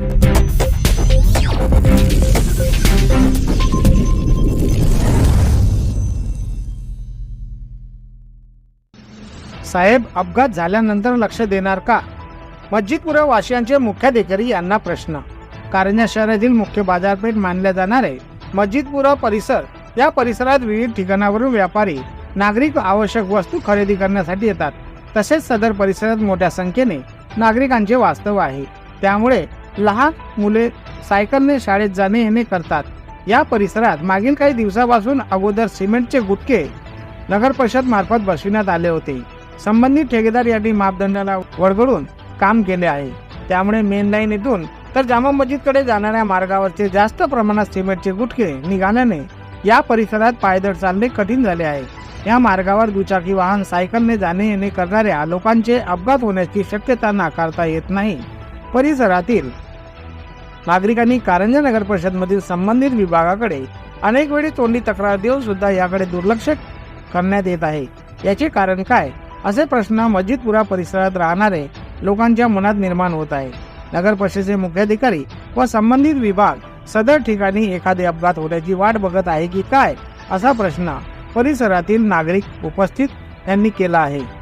साहेब अपघात झाल्यानंतर लक्ष देणार का? मस्जिदपुरा वासियांचे मुख्याधिकारी यांना प्रश्न. कारंजा शहरातील मुख्य बाजारपेठ मानल्या जाणारे मस्जिदपुरा परिसर या परिसरात विविध ठिकाणावरून व्यापारी नागरिक आवश्यक वस्तू खरेदी करण्यासाठी येतात. तसेच सदर परिसरात मोठ्या संख्येने नागरिकांचे वास्तव आहे. त्यामुळे लहान मुले सायकलने शाळेत जाणे येणे करतात. या परिसरात मागील काही दिवसापासून अगोदर सिमेंटचे गुटके नगर परिषद मार्फत बसविण्यात आले होते. संबंधित ठेकेदार यांनी मापदंडाला वळगडून काम केले आहे. त्यामुळे मेन लाईन येथून तर जामा मस्जिदकडे जाणाऱ्या मार्गावरचे जास्त प्रमाणात सिमेंटचे गुटके निघाल्याने या परिसरात पायदळ चालणे कठीण झाले आहे. या मार्गावर दुचाकी वाहन सायकलने जाणे येणे करणाऱ्या लोकांचे अपघात होण्याची शक्यता नाकारता येत नाही. परिसरातील नागरिकांनी कारंजा नगर परिषदमधील संबंधित विभागाकडे अनेक वेळी तोंडी तक्रार देऊन सुद्धा याकडे दुर्लक्ष करण्यात येत आहे. याचे कारण काय? असे प्रश्न मस्जिदपुरा परिसरात राहणारे लोकांच्या मनात निर्माण होत आहे. नगर परिषदेचे मुख्याधिकारी व संबंधित विभाग सदर ठिकाणी एखादे अपघात होण्याची वाट बघत आहे की काय? असा प्रश्न परिसरातील नागरिक उपस्थित यांनी केला आहे.